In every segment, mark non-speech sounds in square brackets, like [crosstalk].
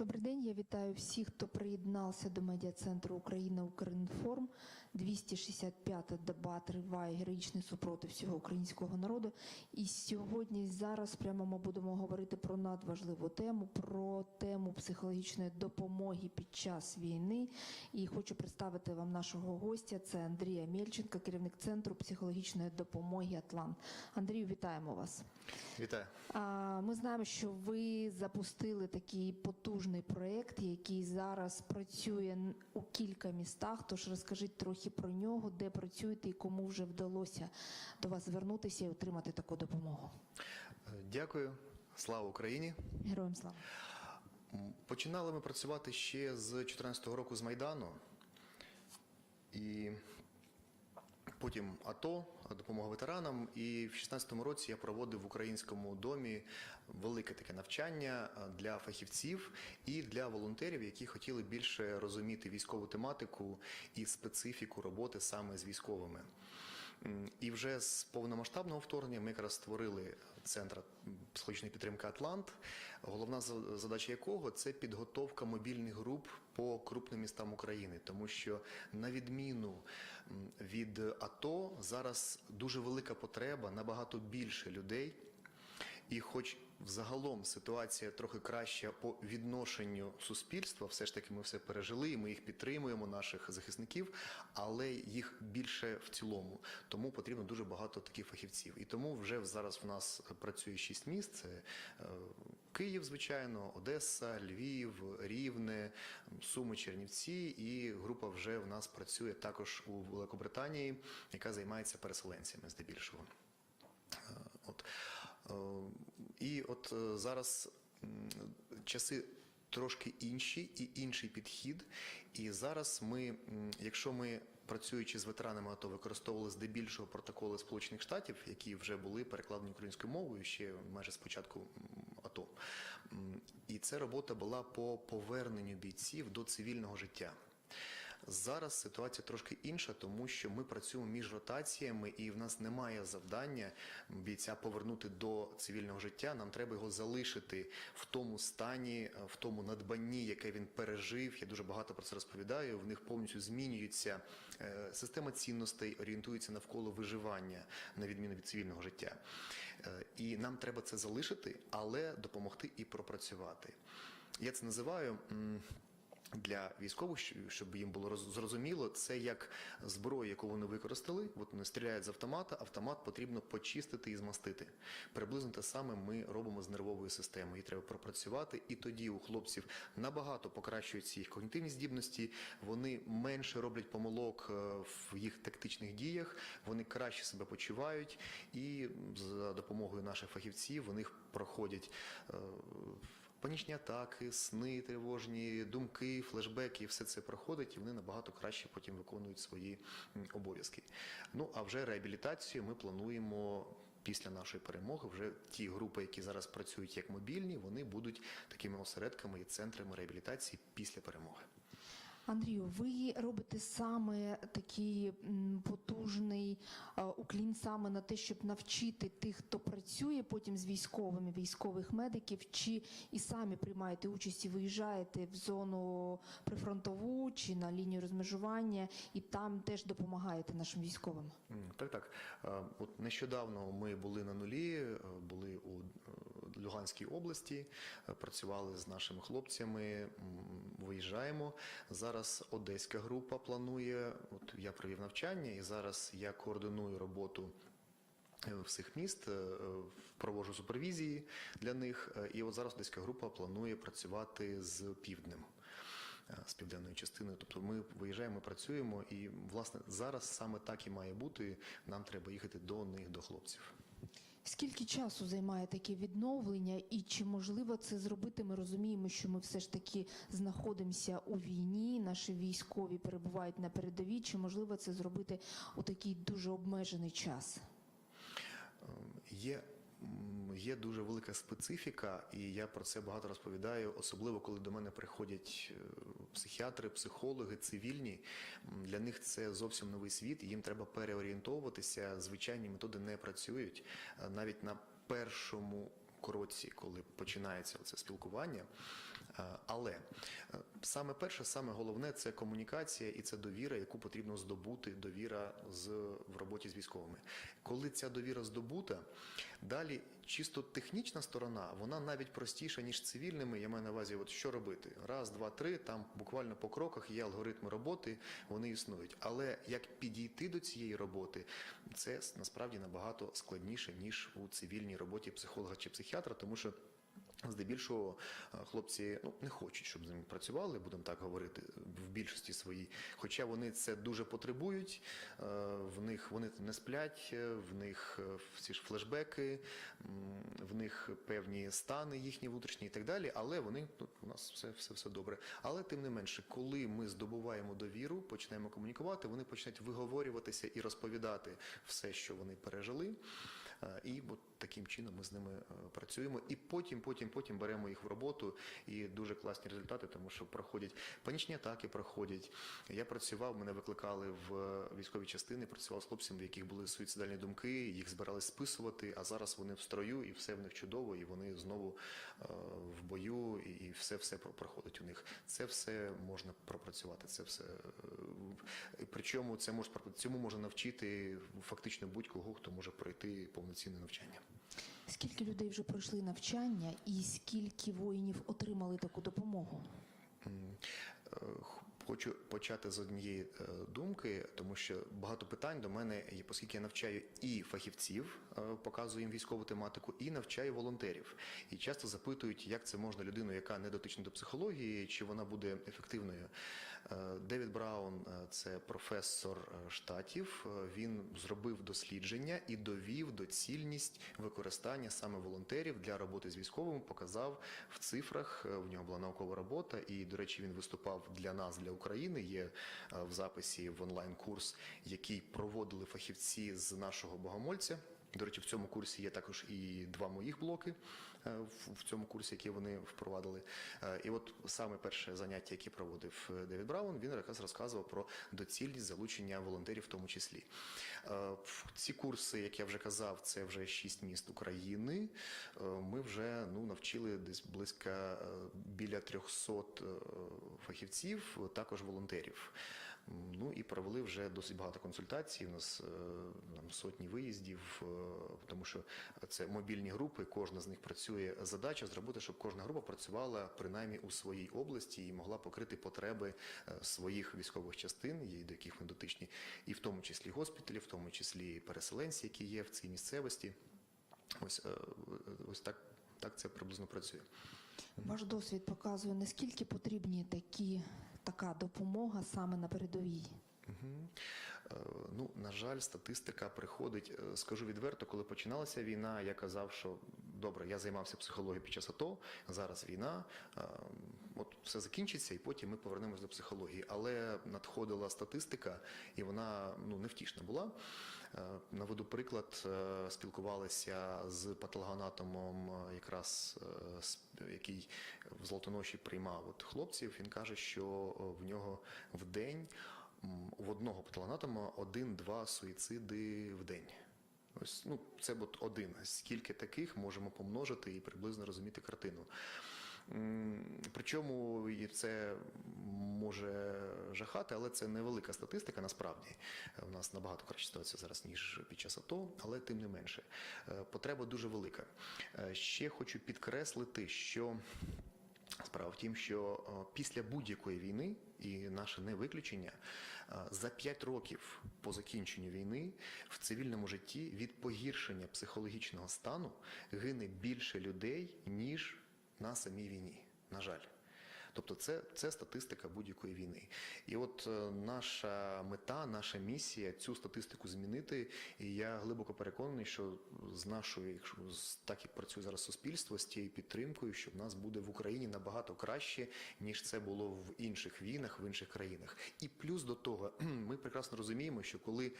Добрий день, я вітаю всіх, хто приєднався до медіа-центру Україна Укрінформ. 265-та доба триває героїчний супротив всього українського народу. І сьогодні, зараз, прямо ми будемо говорити про надважливу тему, про тему психологічної допомоги під час війни. І хочу представити вам нашого гостя. Це Андрія Мельченко, керівник центру психологічної допомоги Атлант. Андрію, вітаємо вас. Вітаю. Ми знаємо, що ви запустили такий потужний проєкт, який зараз працює у кілька містах. Тож розкажіть трохи про нього, де працюєте і кому вже вдалося до вас звернутися і отримати таку допомогу. Дякую. Слава Україні. Героям слава. Починали ми працювати ще з 2014 року з Майдану. І потім АТО, допомога ветеранам. І в 2016 році я проводив в українському домі велике таке навчання для фахівців і для волонтерів, які хотіли більше розуміти військову тематику і специфіку роботи саме з військовими. І вже з повномасштабного вторгнення ми якраз створили центр психологічної підтримки Атлант, головна задача якого це підготовка мобільних груп по крупним містам України, тому що на відміну від АТО зараз дуже велика потреба, набагато більше людей. І хоч взагалом ситуація трохи краща по відношенню суспільства, все ж таки ми все пережили, і ми їх підтримуємо, наших захисників, але їх більше в цілому. Тому потрібно дуже багато таких фахівців. І тому вже зараз в нас працює шість міст: це е, Київ, звичайно, Одеса, Львів, Рівне, Суми, Чернівці. І група вже в нас працює також у Великобританії, яка займається переселенцями здебільшого. Е, От. Е, І от е, зараз часи трошки інші і інший підхід. І зараз ми, якщо ми працюючи з ветеранами АТО, використовували здебільшого протоколи Сполучених Штатів, які вже були перекладені українською мовою ще майже з початку м, АТО. І ця робота була по поверненню бійців до цивільного життя. Зараз ситуація трошки інша, тому що ми працюємо між ротаціями, і в нас немає завдання бійця повернути до цивільного життя. Нам треба його залишити в тому стані, в тому надбанні, яке він пережив. Я дуже багато про це розповідаю. В них повністю змінюється е, система цінностей, орієнтується навколо виживання, на відміну від цивільного життя. Е, І нам треба це залишити, але допомогти і пропрацювати. Я це називаю. Для військових, щоб їм було роз- зрозуміло, це як зброя, яку вони використали. От вони стріляють з автомата, автомат потрібно почистити і змастити. Приблизно те саме ми робимо з нервовою системою. Її треба пропрацювати, і тоді у хлопців набагато покращуються їх когнітивні здібності. Вони менше роблять помилок е, в їх тактичних діях, вони краще себе почувають, і за допомогою наших фахівців вони проходять. Панічні атаки, сни тривожні, думки, флешбеки, все це проходить, і вони набагато краще потім виконують свої обов'язки. Ну а вже реабілітацію ми плануємо після нашої перемоги. Вже ті групи, які зараз працюють як мобільні, вони будуть такими осередками і центрами реабілітації після перемоги. Андрію, ви робите саме такий потужний е, уклін саме на те, щоб навчити тих, хто працює потім з військовими, військових медиків, чи і самі приймаєте участь і виїжджаєте в зону прифронтову чи на лінію розмежування, і там теж допомагаєте нашим військовим. Так, так. Е, От нещодавно ми були на нулі, е, були у Луганській області, е, працювали з нашими хлопцями, виїжджаємо. Зараз одеська група планує. От я провів навчання, і зараз я координую роботу. е, Всіх міст е, проводжу супервізії для них. І от зараз одеська група планує працювати з півднем, з південною частиною. Тобто ми виїжджаємо, працюємо, і власне зараз саме так і має бути. Нам треба їхати до них, до хлопців. Скільки часу займає таке відновлення, і чи можливо це зробити? Ми розуміємо, що ми все ж таки знаходимося у війні. Наші військові перебувають на передовій. Чи можливо це зробити у такий дуже обмежений час? Є, є дуже велика специфіка, і я про це багато розповідаю, особливо коли до мене приходять е, психіатри, психологи, цивільні. Для них це зовсім новий світ, їм треба переорієнтовуватися. Звичайні методи не працюють Е, навіть на першому. Кроці, коли починається це спілкування, Але е, саме перше, саме головне це комунікація і це довіра, яку потрібно здобути. Довіра з в роботі з військовими. Коли ця довіра здобута, далі чисто технічна сторона, вона навіть простіша ніж цивільними. Я маю на увазі, от що робити? Раз, два, три. Там буквально по кроках є алгоритми роботи, вони існують. Але як підійти до цієї роботи, це насправді набагато складніше ніж у цивільній роботі психолога чи психіатра, тому що. Здебільшого е, хлопці ну не хочуть, щоб з ними працювали, будемо так говорити, в більшості своїй. Хоча вони це дуже потребують, е, в них вони не сплять, е, в них всі ж флешбеки, в них певні стани їхні внутрішні і так далі. Але вони ну, у нас все, все, все добре. Але тим не менше, коли ми здобуваємо довіру, починаємо комунікувати, вони починають виговорюватися і розповідати все, що вони пережили. І от таким чином ми з ними е, працюємо. І потім, потім, потім беремо їх в роботу. І дуже класні результати, тому що проходять панічні атаки, проходять. Я працював, мене викликали в військові частини, працював з хлопцями, в яких були суїцидальні думки, їх збирались списувати. А зараз вони в строю, і все в них чудово, і вони знову е, в бою, і, все все про- проходить у них. Це все можна пропрацювати. Це все е, причому це може цьому може навчити фактично будь-кого, хто може пройти повноцінне навчання. Скільки людей вже пройшли навчання, і скільки воїнів отримали таку допомогу? Е, Хочу почати з однієї е, думки, тому що багато питань до мене є, оскільки я навчаю і фахівців, е, показую їм військову тематику, і навчаю волонтерів. І часто запитують, як це можна людину, яка не дотична до психології, чи вона буде ефективною. Е, Девід Браун, е, це професор е, штатів. Він зробив дослідження і довів доцільність використання саме волонтерів для роботи з військовими. Показав в цифрах. В нього була наукова робота, і до речі, він виступав для нас, для України. Є в записі в онлайн курс, який проводили фахівці з нашого богомольця. До речі, в цьому курсі є також і два моїх блоки в- в цьому курсі, які вони впровадили. Е, І от саме перше заняття, яке проводив е, Девід Браун, він якраз розказував про доцільність залучення волонтерів, в тому числі. Е, Ці курси, як я вже казав, це вже шість міст України. Е, Ми вже ну навчили десь близько е, біля 300 е, фахівців, також волонтерів. Ну і провели вже досить багато консультацій. У нас е, там сотні виїздів, е, тому що це мобільні групи. Кожна з них працює. Задача зробити, щоб кожна група працювала принаймні у своїй області і могла покрити потреби е, своїх військових частин, до яких вони дотичні, і в тому числі госпіталі, в тому числі переселенці, які є в цій місцевості. Ось ось так, так це приблизно працює. Ваш досвід показує, наскільки потрібні такі, така допомога саме на передовій. Е, Ну, на жаль, статистика приходить. е, Скажу відверто, коли починалася війна, я казав, що добре, я займався психологією під час АТО, зараз війна, е, от все закінчиться, і потім ми повернемось до психології. Але надходила статистика, і вона ну невтішна була. Е, Наведу приклад, е, спілкувалися з патологоанатомом, е, якраз який в Золотоноші приймав от хлопців. Він каже, що в нього в день в одного патологоанатома один-два суїциди в день. Ось ну це от один. Скільки таких можемо помножити і приблизно розуміти картину. Причому і це може жахати, але це невелика статистика насправді. Е, У нас набагато краща ситуація зараз, ніж під час АТО, але тим не менше. Е, Потреба дуже велика. Е, Ще хочу підкреслити, що Справа в тім, що після будь-якої війни, і наше не виключення, за 5 років по закінченню війни в цивільному житті від погіршення психологічного стану гине більше людей, ніж на самій війні. На жаль. Тобто це, це статистика будь-якої війни. І от е, наша мета, наша місія цю статистику змінити. І я глибоко переконаний, що з нашою, якщо так як працює зараз суспільство, з тією підтримкою, що в нас буде в Україні набагато краще, ніж це було в інших війнах, в інших країнах. І плюс до того, [clears throat] ми прекрасно розуміємо, що коли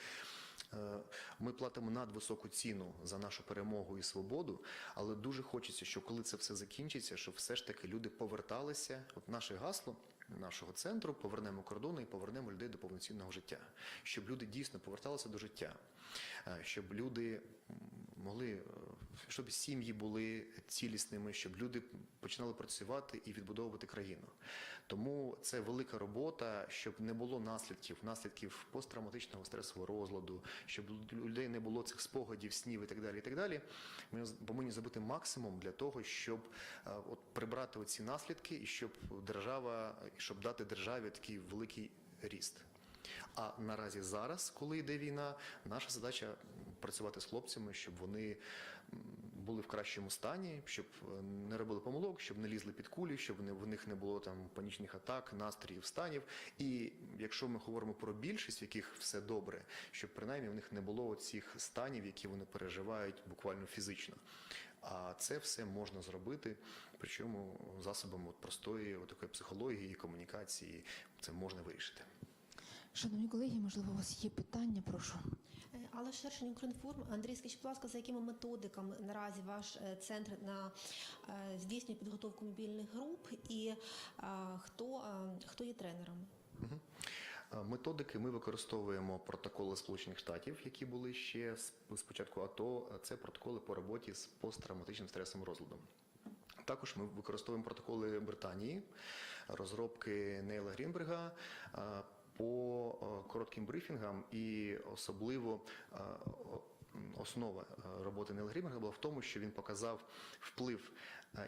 Ми платимо надвисоку ціну за нашу перемогу і свободу, але дуже хочеться, що коли це все закінчиться, щоб все ж таки люди поверталися. От наше гасло нашого центру повернемо кордони і повернемо людей до повноцінного життя, щоб люди дійсно поверталися до життя, е, щоб люди могли, е, щоб сім'ї були цілісними, щоб люди починали працювати і відбудовувати країну. Тому це велика робота, щоб не було наслідків, наслідків посттравматичного стресового розладу, щоб людей не було цих спогадів, снів і так далі. І так далі. Ми повинні зробити максимум для того, щоб е, от прибрати оці наслідки, і щоб держава, щоб дати державі такий великий ріст. А наразі зараз, коли йде війна, наша задача працювати з хлопцями, щоб вони були в кращому стані, щоб е, не робили помилок, щоб не лізли під кулі, щоб в них не було там панічних атак, настроїв, станів. І якщо ми говоримо про більшість, в яких все добре, щоб принаймні в них не було цих станів, які вони переживають буквально фізично. А це все можна зробити, причому засобами от простої такої психології, комунікації це можна вирішити. Шановні колеги, можливо, у вас є питання, прошу. Е, Але Шершень Укрінформ, Андрій, скажіть, будь ласка, за якими методиками наразі ваш е, центр на е, здійснює підготовку мобільних груп і хто, хто є. Е, Методики ми використовуємо протоколи Сполучених Штатів, які були ще з з початку АТО. Це протоколи по роботі з посттравматичним стресовим розладом. Також ми використовуємо протоколи Британії, розробки Нейла Грінберга по е, коротким брифінгам, і особливо е, основа е, роботи Нейла Грінберга була в тому, що він показав вплив,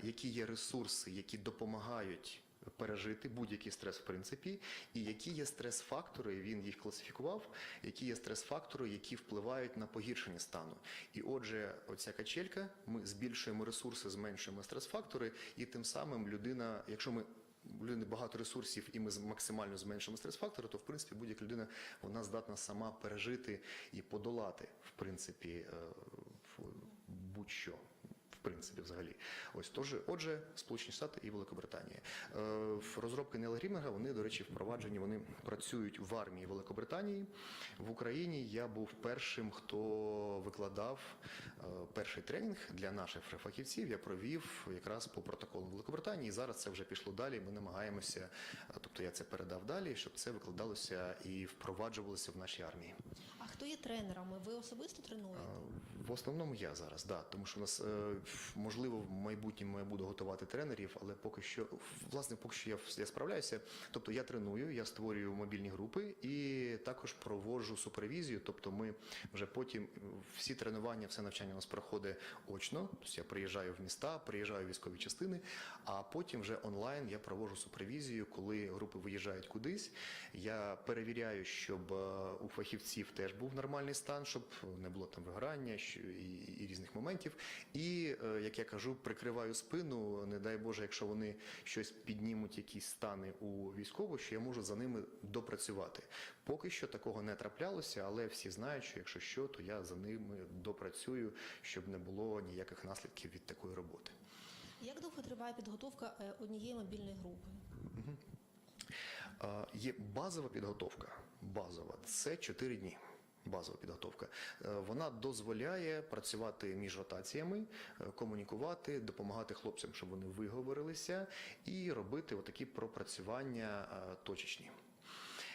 які є ресурси, які допомагають пережити будь-який стрес в принципі, і які є стрес-фактори, він їх класифікував, які є стрес-фактори, які впливають на погіршення стану. І отже, оця качелька, ми збільшуємо ресурси, зменшуємо стрес-фактори, і тим самим людина, якщо ми людини багато ресурсів, і ми максимально зменшимо стрес-фактори, то в принципі будь-яка людина вона здатна сама пережити і подолати, в принципі, е, будь-що. Принципі, взагалі, ось тож, отже, Сполучені Штати і Великобританія. Е, в розробки Нела вони, до речі, впроваджені. Вони працюють в армії Великобританії. В Україні я був першим, хто викладав е, перший тренінг для наших фахівців. Я провів якраз по протоколу Великобританії. І зараз це вже пішло далі. Ми намагаємося, е, тобто я це передав далі, щоб це викладалося і впроваджувалося в нашій армії. А хто є тренерами? Ви особисто тренуєте? В основному я зараз, да, тому що у нас е, можливо в майбутньому я буду готувати тренерів, але поки що, власне, поки що я, я справляюся. Тобто я треную, я створюю мобільні групи і також проводжу супервізію. Тобто, ми вже потім всі тренування, все навчання у нас проходить очно. Тобто я приїжджаю в міста, приїжджаю в військові частини, а потім вже онлайн я проводжу супервізію, коли групи виїжджають кудись. Я перевіряю, щоб е, у фахівців теж був нормальний стан, щоб не було там вигорання і, і різних моментів. І, е, як я кажу, прикриваю спину, не дай Боже, якщо вони щось піднімуть, якісь стани у військових, що я можу за ними допрацювати. Поки що такого не траплялося, але всі знають, що якщо що, то я за ними допрацюю, щоб не було ніяких наслідків від такої роботи. Як довго триває підготовка е, однієї мобільної групи? Е, Є базова підготовка. Базова це 4 дні. Базова підготовка. Е, Вона дозволяє працювати між ротаціями, е, комунікувати, допомагати хлопцям, щоб вони виговорилися, і робити отакі пропрацювання е, точечні.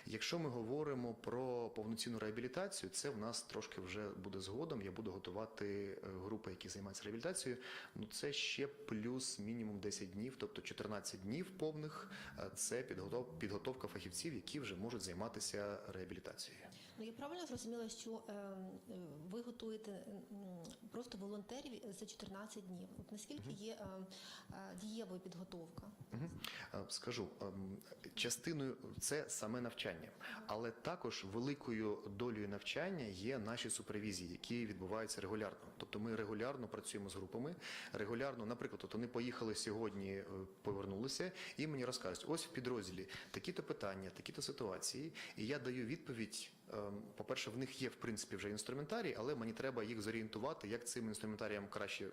Якщо ми говоримо про повноцінну реабілітацію, це в нас трошки вже буде згодом. Я буду готувати групи, які займаються реабілітацією. Ну це ще плюс мінімум 10 днів, тобто 14 днів повних. Це підготов- підготовка фахівців, які вже можуть займатися реабілітацією. Ну я правильно зрозуміла, що е, е, ви готуєте м, просто волонтерів за 14 днів. От наскільки є е, е, дієвою підготовка? Мгм. Е, Скажу, ем, частиною це саме навчання, але також великою долею навчання є наші супервізії, які відбуваються регулярно. Тобто ми регулярно працюємо з групами, регулярно, наприклад, от вони поїхали сьогодні, е, повернулися, і мені розкажуть, ось в підрозділі такі-то питання, такі-то ситуації, і я даю відповідь. Ем, По-перше, в них є в принципі вже інструментарій, але мені треба їх зорієнтувати, як цим інструментарієм краще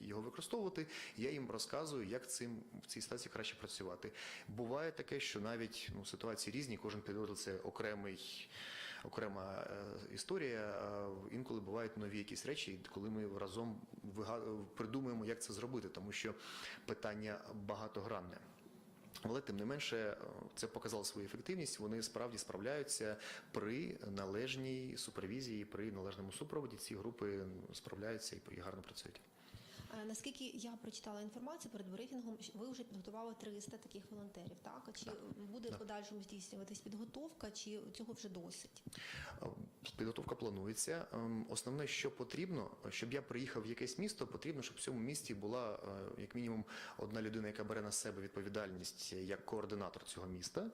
його використовувати. Я їм розказую, як цим в цій ситуації краще працювати. Буває таке, що навіть ну, ситуації різні, кожен підрозділ це окремий окрема е, історія. Інколи бувають нові якісь речі, коли ми разом придумуємо, як це зробити, тому що питання багатогранне. Але тим не менше, е, це показало свою ефективність. Вони справді справляються при належній супервізії, при належному супроводі. Ці групи справляються і і гарно працюють. Е, Наскільки я прочитала інформацію перед брифінгом, ви вже підготували 300 таких волонтерів, так? Чи буде так. подальшому здійснюватись підготовка, чи цього вже досить? Е, Підготовка планується. Ем, Основне, що потрібно, щоб я приїхав в якесь місто, потрібно, щоб в цьому місті була е, як мінімум одна людина, яка бере на себе відповідальність як координатор цього міста.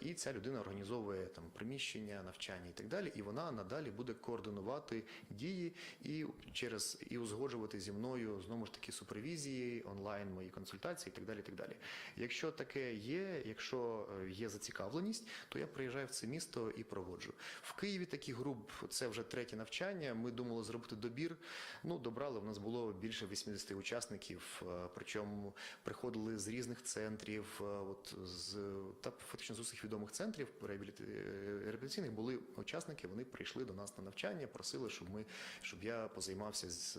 І ця людина організовує там приміщення, навчання і так далі. І вона надалі буде координувати дії і через і узгоджувати зі мною знову ж таки супервізії, онлайн мої консультації і так далі. І так далі. Якщо таке є, якщо е, є зацікавленість, то я приїжджаю в це місто і проводжу. В Києві таких груп це вже третє навчання. Ми думали зробити добір. Ну, добрали. У нас було більше 80 учасників. е, Причому приходили з різних центрів, е, от з та фактично з усіх відомих центрів реабіліта- реабілітаційних були учасники. Вони прийшли до нас на навчання, просили, щоб ми щоб я позаймався з,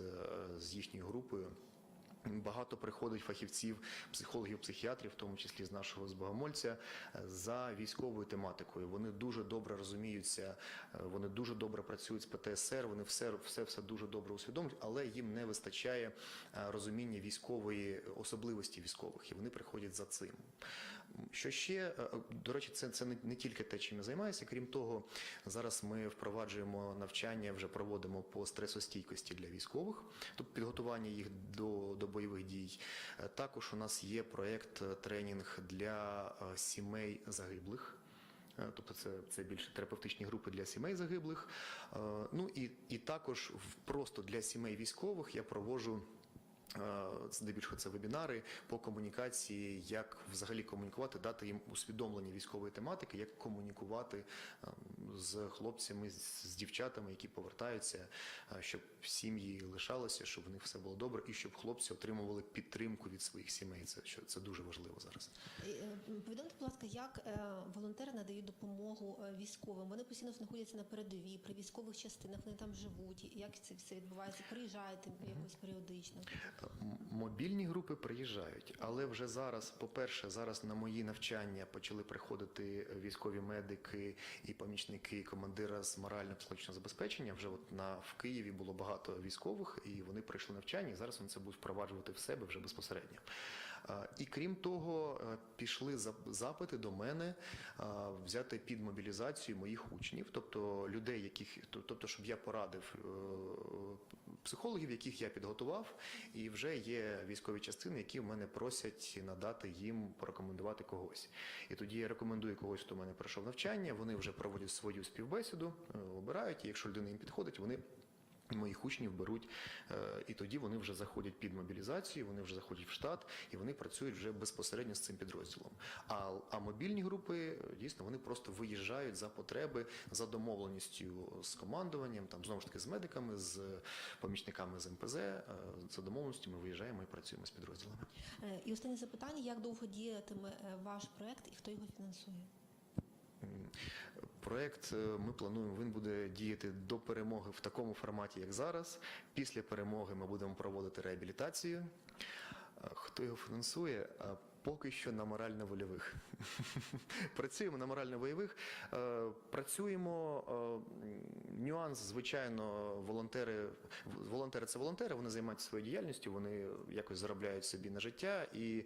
з їхньою групою. Багато приходить фахівців, психологів, психіатрів, в тому числі з нашого з Богомольця, е, за військовою тематикою. Вони дуже добре розуміються, е, вони дуже добре працюють з ПТСР, вони все, все, все дуже добре усвідомлюють, але їм не вистачає е, розуміння військової особливості військових, і вони приходять за цим. Що ще е, до речі, це, це не, не тільки те, чим я займаюся. Крім того, зараз ми впроваджуємо навчання, вже проводимо по стресостійкості для військових, тобто підготування їх до, до бойових дій. Е, Також у нас є проєкт е, тренінг для е, сімей загиблих. Е, Тобто це, це більше терапевтичні групи для сімей загиблих. Е, Ну і, і також просто для сімей військових я проводжу Е, Здебільшого це вебінари по комунікації, як взагалі комунікувати, дати їм усвідомлення військової тематики, як комунікувати е, з хлопцями, з дівчатами, які повертаються, е, щоб сім'ї лишалися, щоб в них все було добре, і щоб хлопці отримували підтримку від своїх сімей. Це що це дуже важливо зараз. Е, Повідомте, будь ласка, як е, волонтери надають допомогу е, військовим? Вони постійно знаходяться на передовій, при військових частинах, вони там живуть. Як це все відбувається? Приїжджаєте якось періодично? Мобільні групи приїжджають, але вже зараз, по-перше, зараз на мої навчання почали приходити військові медики і помічники командира з морально-психологічного забезпечення. Вже от на в Києві було багато військових, і вони прийшли навчання. І зараз вони це будуть впроваджувати в себе вже безпосередньо. І крім того, е, пішли зап- запити до мене взяти під мобілізацію моїх учнів, тобто людей, яких тобто, щоб я порадив е, психологів, яких я підготував, і вже є військові частини, які в мене просять надати їм порекомендувати когось. І тоді я рекомендую когось, хто в мене пройшов навчання. Вони вже проводять свою співбесіду, е, обирають. І якщо людина їм підходить, вони. Моїх учнів беруть, е, і тоді вони вже заходять під мобілізацію, вони вже заходять в штат і вони працюють вже безпосередньо з цим підрозділом. А, а мобільні групи е, дійсно вони просто виїжджають за потреби за домовленістю з командуванням, там знову ж таки з медиками, з помічниками з МПЗ. е, За домовленістю ми виїжджаємо і працюємо з підрозділами. І останнє запитання: як довго діятиме ваш проект і хто його фінансує? Проект е, ми плануємо, він буде діяти до перемоги в такому форматі, як зараз. Після перемоги ми будемо проводити реабілітацію. Е, Хто його фінансує? Поки що на морально-вольових. [laughs] Працюємо на морально-бойових. Е, Працюємо. е, Нюанс, звичайно, волонтери. Волонтери це волонтери, вони займаються своєю діяльністю, вони якось заробляють собі на життя і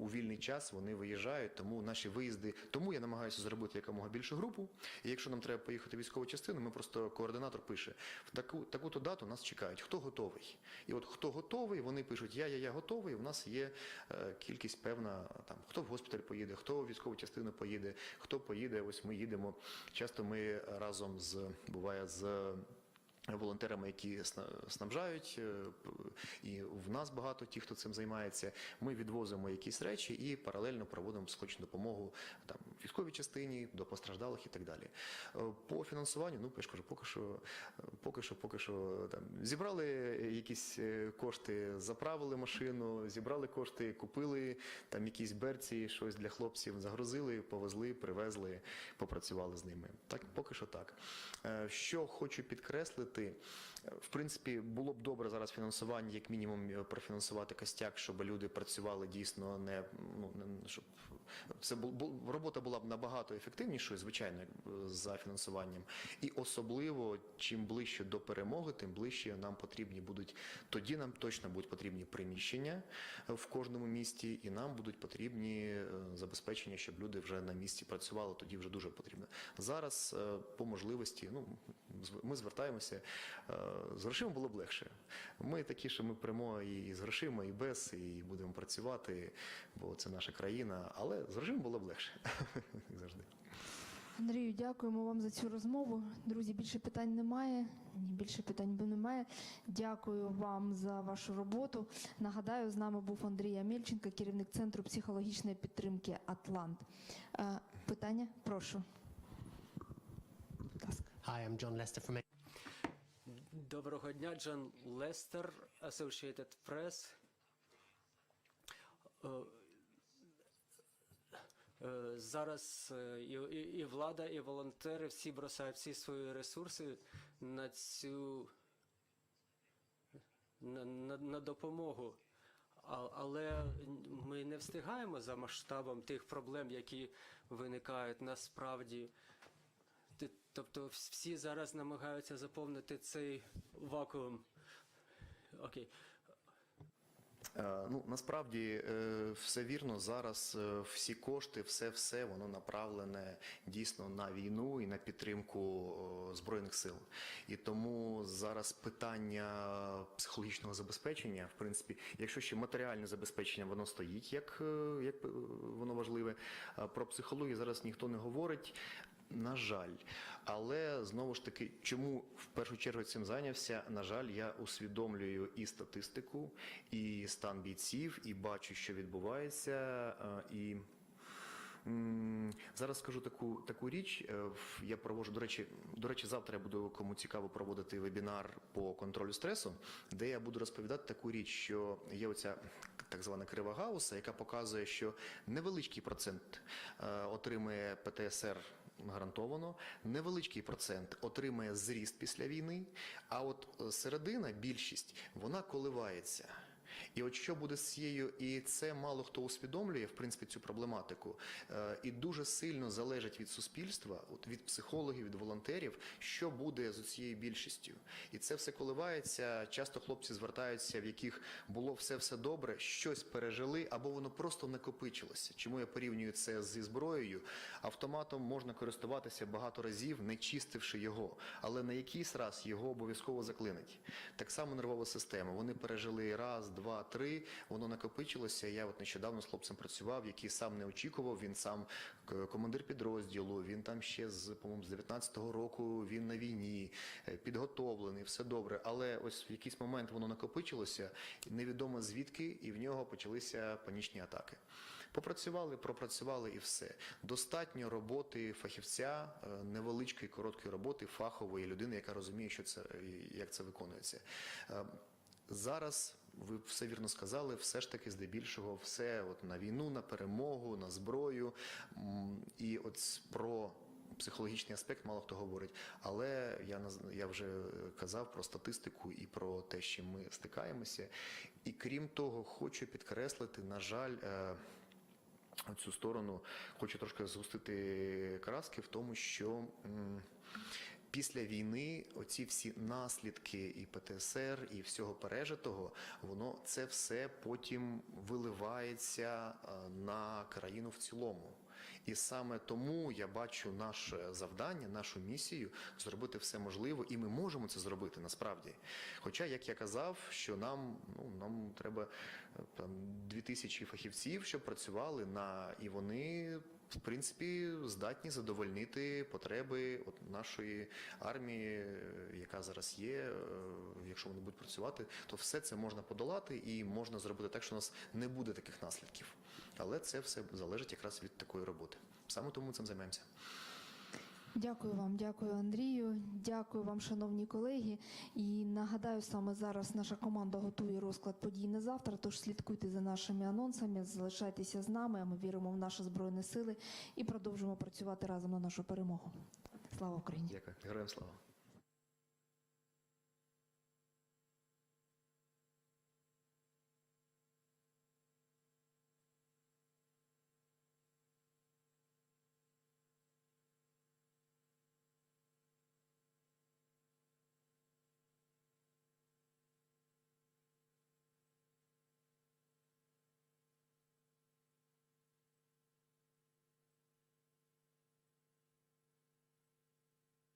у вільний час вони виїжджають. Тому наші виїзди. Тому я намагаюся зробити якомога більшу групу. І якщо нам треба поїхати в військову частину, ми просто координатор пише в таку таку-то дату нас чекають. Хто готовий? І от хто готовий, вони пишуть Я, я, я готовий. У нас є е, кількість певна там, хто в госпіталь поїде, хто в військову частину поїде, хто поїде. Ось ми їдемо. Часто ми разом з буває з волонтерами, які сна- снабжають, е, і в нас багато ті, хто цим займається. Ми відвозимо якісь речі і паралельно проводимо психологічну допомогу там військовій частині до постраждалих і так далі. Е, По фінансуванню, ну я ж кажу, поки що, е, поки що, поки що там зібрали якісь кошти, заправили машину, зібрали кошти, купили там якісь берці, щось для хлопців, загрузили, повезли, привезли, попрацювали з ними. Так, поки що так. Що хочу підкреслити, е, в принципі, було б добре зараз фінансування, як мінімум, е, профінансувати костяк, щоб люди працювали дійсно не ну не щоб це бу- робота була б набагато ефективнішою, звичайно, е, за фінансуванням. І особливо, чим ближче до перемоги, тим ближче нам потрібні будуть. Тоді нам точно будуть потрібні приміщення е, в кожному місті, і нам будуть потрібні е, забезпечення, щоб люди вже на місці працювали. Тоді вже дуже потрібно. Зараз по можливості, ну ми звертаємося з грошима було б легше. Ми такі, що ми прямо і з грошима, і без, і будемо працювати, бо це наша країна. Але з грошима було б легше, [laughs] як завжди. Андрію, дякуємо вам за цю розмову. Друзі, більше питань немає. Ні, більше питань немає. Дякую вам за вашу роботу. Нагадаю, з нами був Андрій Амельченко, керівник центру психологічної підтримки Атлант. Е, Питання? Прошу. Будь ласка. Hi, I'm John Lester from Доброго дня, Джон Лестер, Associated Press. Е, Зараз е, і, і, і влада, і волонтери всі бросають всі свої ресурси на цю на, на, на допомогу. А, але ми не встигаємо за масштабом тих проблем, які виникають насправді. Тобто всі зараз намагаються заповнити цей вакуум. Окей. Е, Ну насправді е, все вірно. Зараз е, всі кошти, все все воно направлене дійсно на війну і на підтримку збройних сил. І тому зараз питання психологічного забезпечення, в принципі, якщо ще матеріальне забезпечення воно стоїть, як, як воно важливе. Про психологію зараз ніхто не говорить. На жаль, але знову ж таки, чому в першу чергу цим зайнявся? На жаль, я усвідомлюю і статистику, і стан бійців, і бачу, що відбувається. е, І зараз скажу таку таку річ. е, Я проводжу, до речі, до речі, завтра я буду кому цікаво проводити вебінар по контролю стресу, де я буду розповідати таку річ, що є оця так звана крива Гауса, яка показує, що невеличкий процент е, отримує ПТСР гарантовано, невеличкий процент отримує зріст після війни, а от е, середина, більшість, вона коливається. І от що буде з цією, і це мало хто усвідомлює, в принципі, цю проблематику. Е, І дуже сильно залежить від суспільства, від психологів, від волонтерів, що буде з цією більшістю. І це все коливається. Часто хлопці звертаються, в яких було все все добре, щось пережили, або воно просто накопичилося. Чому я порівнюю це зі зброєю? Автоматом можна користуватися багато разів, не чистивши його, але на якийсь раз його обов'язково заклинить. Так само нервова система. Вони пережили раз, два, три. Воно накопичилося. Я от нещодавно з хлопцем працював, який сам не очікував. Він сам командир підрозділу. Він там ще з по-моєму, з 19-го року. Він на війні, е, підготовлений, все добре. Але ось в якийсь момент воно накопичилося, невідомо звідки, і в нього почалися панічні атаки. Попрацювали, пропрацювали і все. Достатньо роботи фахівця, е, невеличкої короткої роботи фахової людини, яка розуміє, що це як це виконується. Е, Зараз ви все вірно сказали, все ж таки здебільшого все от на війну, на перемогу, на зброю. І от про психологічний аспект мало хто говорить. Але я я вже казав про статистику і про те, чим ми стикаємося. І крім того, хочу підкреслити, на жаль. е, цю сторону хочу трошки згустити краски в тому, що після війни оці всі наслідки і ПТСР, і всього пережитого, воно це все потім виливається е, на країну в цілому. І саме тому я бачу наше завдання, нашу місію зробити все можливе, і ми можемо це зробити насправді. Хоча, як я казав, що нам ну нам треба е, там 2000 фахівців, щоб працювали на і вони. В принципі, здатні задовольнити потреби от нашої армії, е, яка зараз є. Е, Якщо вони будуть працювати, то все це можна подолати і можна зробити так, що у нас не буде таких наслідків. Але це все залежить якраз від такої роботи. Саме тому цим займаємося. Дякую вам, дякую Андрію. Дякую вам, шановні колеги. І нагадаю, саме зараз наша команда готує розклад подій на завтра. Тож слідкуйте за нашими анонсами, залишайтеся з нами. А ми віримо в наші збройні сили і продовжимо працювати разом на нашу перемогу. Слава Україні! Дякую, героям слава.